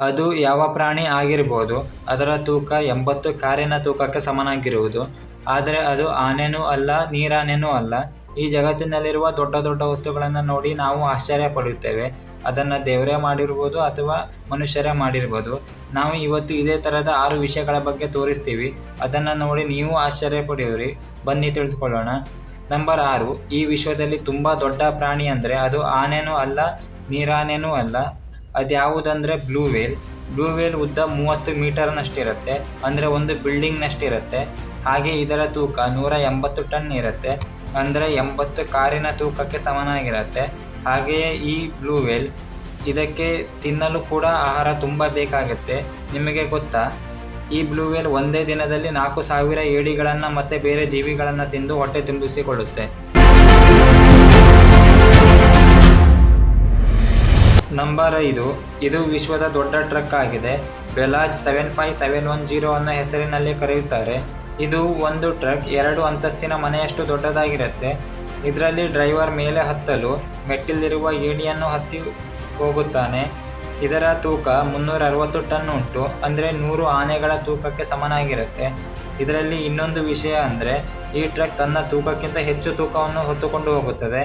ಅದು ಯಾವ ಪ್ರಾಣಿ ಆಗಿರಬಹುದು ಅದರ ತೂಕ ಎಂಬತ್ತು ಕಾರಿನ ತೂಕಕ್ಕೆ ಸಮನಾಗಿರುವುದು. ಆದರೆ ಅದು ಆನೆನೂ ಅಲ್ಲ, ನೀರಾನೆನೂ ಅಲ್ಲ. ಈ ಜಗತ್ತಿನಲ್ಲಿರುವ ದೊಡ್ಡ ದೊಡ್ಡ ವಸ್ತುಗಳನ್ನು ನೋಡಿ ನಾವು ಆಶ್ಚರ್ಯ ಪಡೆಯುತ್ತೇವೆ ಅದನ್ನು ದೇವರೇ ಮಾಡಿರ್ಬೋದು ಅಥವಾ ಮನುಷ್ಯರೇ ಮಾಡಿರ್ಬೋದು. ನಾವು ಇವತ್ತು ಇದೇ ಥರದ ಆರು ವಿಷಯಗಳ ಬಗ್ಗೆ ತೋರಿಸ್ತೀವಿ. ಅದನ್ನು ನೋಡಿ ನೀವು ಆಶ್ಚರ್ಯ ಪಡೆಯುವಿರಿ ಬನ್ನಿ ತಿಳಿದುಕೊಳ್ಳೋಣ. ನಂಬರ್ ಆರು, ಈ ವಿಶ್ವದಲ್ಲಿ ತುಂಬ ದೊಡ್ಡ ಪ್ರಾಣಿ ಅಂದರೆ ಅದು ಆನೆನೂ ಅಲ್ಲ, ನೀರಾನೆನೂ ಅಲ್ಲ. ಅದ್ಯಾವುದಂದರೆ ಬ್ಲೂ ವೇಲ್. ಬ್ಲೂ ವೇಲ್ ಉದ್ದ ಮೂವತ್ತು ಮೀಟರ್ನಷ್ಟಿರುತ್ತೆ. ಅಂದರೆ ಒಂದು ಬಿಲ್ಡಿಂಗ್ನಷ್ಟಿರುತ್ತೆ. ಹಾಗೆ ಇದರ ತೂಕ ನೂರ ಎಂಬತ್ತು ಟನ್ ಇರುತ್ತೆ. ಅಂದರೆ ಎಂಬತ್ತು ಕಾರಿನ ತೂಕಕ್ಕೆ ಸಮನಾಗಿರುತ್ತೆ. ಹಾಗೆಯೇ ಈ ಬ್ಲೂ ವೇಲ್ ಇದಕ್ಕೆ ತಿನ್ನಲು ಕೂಡ ಆಹಾರ ತುಂಬ ಬೇಕಾಗುತ್ತೆ. ನಿಮಗೆ ಗೊತ್ತಾ? ಈ ಬ್ಲೂ ವೇಲ್ ಒಂದೇ ದಿನದಲ್ಲಿ ನಾಲ್ಕು ಸಾವಿರ ಏಡಿಗಳನ್ನು ಮತ್ತು ಬೇರೆ ಜೀವಿಗಳನ್ನು ತಿಂದು ಹೊಟ್ಟೆ ತುಂಬಿಸಿಕೊಳ್ಳುತ್ತೆ. ನಂಬರ್ ಐದು, ಇದು ವಿಶ್ವದ ದೊಡ್ಡ ಟ್ರಕ್ ಆಗಿದೆ. Belaz seven five seven one zero ಅನ್ನೋ ಹೆಸರಿನಲ್ಲಿ ಕರೆಯುತ್ತಾರೆ. ಇದು ಒಂದು ಟ್ರಕ್, ಎರಡು ಅಂತಸ್ತಿನ ಮನೆಯಷ್ಟು ದೊಡ್ಡದಾಗಿರುತ್ತೆ. ಇದರಲ್ಲಿ ಡ್ರೈವರ್ ಮೇಲೆ ಹತ್ತಲು, ಮೆಟ್ಟಿಲಿರುವ ಏಣಿಯನ್ನು ಹತ್ತಿ ಹೋಗುತ್ತಾನೆ. ಇದರ ತೂಕ ಮುನ್ನೂರ ಅರವತ್ತು ಟನ್ ಉಂಟು, ಅಂದರೆ ನೂರು ಆನೆಗಳ ತೂಕಕ್ಕೆ ಸಮನಾಗಿರುತ್ತೆ. ಇದರಲ್ಲಿ ಇನ್ನೊಂದು ವಿಷಯ ಅಂದರೆ, ಈ ಟ್ರಕ್ ತನ್ನ ತೂಕಕ್ಕಿಂತ ಹೆಚ್ಚು ತೂಕವನ್ನು ಹೊತ್ತುಕೊಂಡು ಹೋಗುತ್ತದೆ.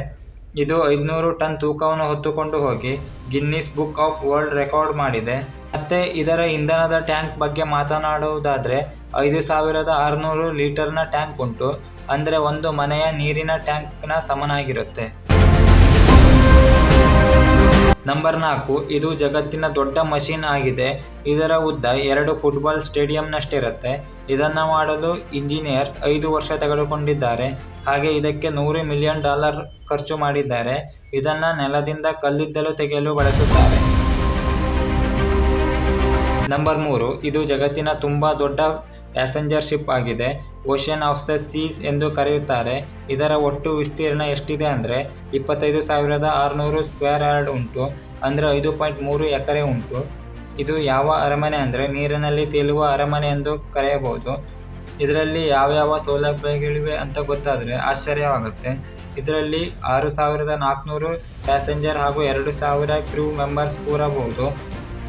ಇದು ಐದುನೂರು ಟನ್ ತೂಕವನ್ನು ಹೊತ್ತುಕೊಂಡು ಹೋಗಿ Guinness book of world record ಮಾಡಿದೆ. ಮತ್ತೆ ಇದರ ಇಂಧನದ ಟ್ಯಾಂಕ್ ಬಗ್ಗೆ ಮಾತನಾಡುವುದಾದರೆ, ಐದು ಸಾವಿರದ ಆರುನೂರು ಲೀಟರ್ನ ಟ್ಯಾಂಕ್ ಉಂಟು. ಅಂದರೆ ಒಂದು ಮನೆಯ ನೀರಿನ ಟ್ಯಾಂಕ್ನ ಸಮನಾಗಿರುತ್ತೆ. ನಂಬರ್ ನಾಲ್ಕು, ಇದು ಜಗತ್ತಿನ ದೊಡ್ಡ ಮಷೀನ್ ಆಗಿದೆ. ಇದರ ಉದ್ದ ಎರಡು ಫುಟ್ಬಾಲ್ ಸ್ಟೇಡಿಯಂನಷ್ಟಿರುತ್ತೆ. ಇದನ್ನು ಮಾಡಲು ಇಂಜಿನಿಯರ್ಸ್ ಐದು ವರ್ಷ ತೆಗೆದುಕೊಂಡಿದ್ದಾರೆ. ಹಾಗೆ ಇದಕ್ಕೆ ನೂರು ಮಿಲಿಯನ್ ಡಾಲರ್ ಖರ್ಚು ಮಾಡಿದ್ದಾರೆ. ಇದನ್ನು ನೆಲದಿಂದ ಕಲ್ಲಿದ್ದಲು ತೆಗೆಯಲು ಬಳಸುತ್ತಾರೆ. ನಂಬರ್ ಮೂರು, ಇದು ಜಗತ್ತಿನ ತುಂಬ ದೊಡ್ಡ ಪ್ಯಾಸೆಂಜರ್ ಶಿಪ್ ಆಗಿದೆ. ಓಷನ್ ಆಫ್ ದ ಸೀಸ್ ಎಂದು ಕರೆಯುತ್ತಾರೆ. ಇದರ ಒಟ್ಟು ವಿಸ್ತೀರ್ಣ ಎಷ್ಟಿದೆ ಅಂದರೆ ಇಪ್ಪತ್ತೈದು ಸಾವಿರದ ಆರುನೂರು ಸ್ಕ್ವೇರ್ ಯಾರ್ಡ್ ಉಂಟು. ಅಂದರೆ ಐದು ಪಾಯಿಂಟ್ ಮೂರು ಎಕರೆ ಉಂಟು. ಇದು ಯಾವ ಅರಮನೆ ಅಂದರೆ ನೀರಿನಲ್ಲಿ ತೇಲುವ ಅರಮನೆ ಎಂದು ಕರೆಯಬಹುದು. ಇದರಲ್ಲಿ ಯಾವ್ಯಾವ ಸೌಲಭ್ಯಗಳಿವೆ ಅಂತ ಗೊತ್ತಾದರೆ ಆಶ್ಚರ್ಯವಾಗುತ್ತೆ. ಇದರಲ್ಲಿ ಆರು ಸಾವಿರದ ನಾಲ್ಕುನೂರು ಪ್ಯಾಸೆಂಜರ್ ಹಾಗೂ ಎರಡು ಸಾವಿರ ಕ್ರೂ ಮೆಂಬರ್ಸ್ ಕೂರಬಹುದು.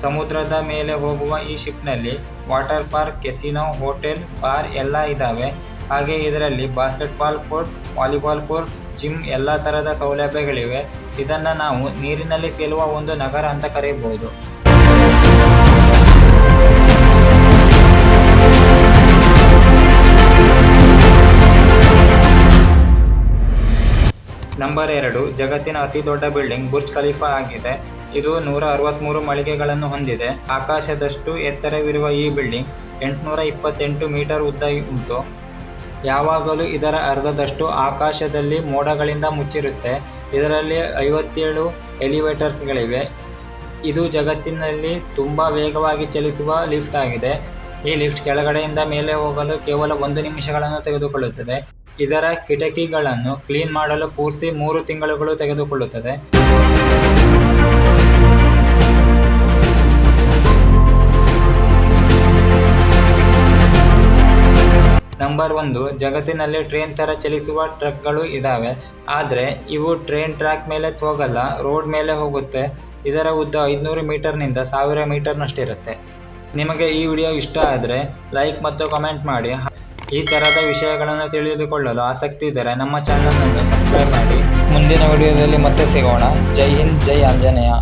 ಸಮುದ್ರದ ಮೇಲೆ ಹೋಗುವ ಈ ಶಿಪ್ನಲ್ಲಿ water park casino hotel bar ಎಲ್ಲ ಇದ್ದಾವೆ ಹಾಗೆ ಇದರಲ್ಲಿ basketball court volleyball court gym ಎಲ್ಲ ಥರದ ಸೌಲಭ್ಯಗಳಿವೆ. ಇದನ್ನು ನಾವು ನೀರಿನಲ್ಲಿ ತೇಲುವ ಒಂದು ನಗರ ಅಂತ ಕರೆಯಬಹುದು ನಂಬರ್ ಎರಡು, ಜಗತ್ತಿನ ಅತಿ ದೊಡ್ಡ ಬಿಲ್ಡಿಂಗ್ ಬುರ್ಜ್ ಖಲೀಫಾ ಆಗಿದೆ. ಇದು ನೂರ ಅರವತ್ತ್ಮೂರು ಮಳಿಗೆಗಳನ್ನು ಹೊಂದಿದೆ. ಆಕಾಶದಷ್ಟು ಎತ್ತರವಿರುವ ಈ ಬಿಲ್ಡಿಂಗ್ ಎಂಟುನೂರ ಇಪ್ಪತ್ತೆಂಟು ಮೀಟರ್ ಉದ್ದ ಉಂಟು. ಯಾವಾಗಲೂ ಇದರ ಅರ್ಧದಷ್ಟು ಆಕಾಶದಲ್ಲಿ ಮೋಡಗಳಿಂದ ಮುಚ್ಚಿರುತ್ತೆ. ಇದರಲ್ಲಿ ಐವತ್ತೇಳು ಎಲಿವೇಟರ್ಸ್ಗಳಿವೆ. ಇದು ಜಗತ್ತಿನಲ್ಲಿ ತುಂಬ ವೇಗವಾಗಿ ಚಲಿಸುವ ಲಿಫ್ಟ್ ಆಗಿದೆ. ಈ ಲಿಫ್ಟ್ ಕೆಳಗಡೆಯಿಂದ ಮೇಲೆ ಹೋಗಲು ಕೇವಲ ಒಂದು ನಿಮಿಷಗಳನ್ನು ತೆಗೆದುಕೊಳ್ಳುತ್ತದೆ. ಇದರ ಕಿಟಕಿಗಳನ್ನು ಕ್ಲೀನ್ ಮಾಡಲು ಪೂರ್ತಿ ಮೂರು ತಿಂಗಳುಗಳು ತೆಗೆದುಕೊಳ್ಳುತ್ತದೆ. ನಂಬರ್ ಒಂದು, ಜಗತ್ತಿನಲ್ಲಿ ಟ್ರೈನ್ ಥರ ಚಲಿಸುವ ಟ್ರಕ್ಗಳು ಇದ್ದಾವೆ ಆದರೆ ಇವು ಟ್ರೈನ್ ಟ್ರ್ಯಾಕ್ ಮೇಲೆ ಹೋಗಲ್ಲ ರೋಡ್ ಮೇಲೆ ಹೋಗುತ್ತೆ. ಇದರ ಉದ್ದ ಐದುನೂರು ಮೀಟರ್ನಿಂದ ಸಾವಿರ ಮೀಟರ್ನಷ್ಟಿರುತ್ತೆ. ನಿಮಗೆ ಈ ವಿಡಿಯೋ ಇಷ್ಟ ಆದರೆ ಲೈಕ್ ಮತ್ತು ಕಮೆಂಟ್ ಮಾಡಿ. ಈ ಥರದ ವಿಷಯಗಳನ್ನು ತಿಳಿದುಕೊಳ್ಳಲು ಆಸಕ್ತಿ ಇದ್ದರೆ ನಮ್ಮ ಚಾನಲನ್ನು ಸಬ್ಸ್ಕ್ರೈಬ್ ಮಾಡಿ. ಮುಂದಿನ ವಿಡಿಯೋದಲ್ಲಿ ಮತ್ತೆ ಸಿಗೋಣ. ಜೈ ಹಿಂದ್, ಜೈ ಆಂಜನೇಯ.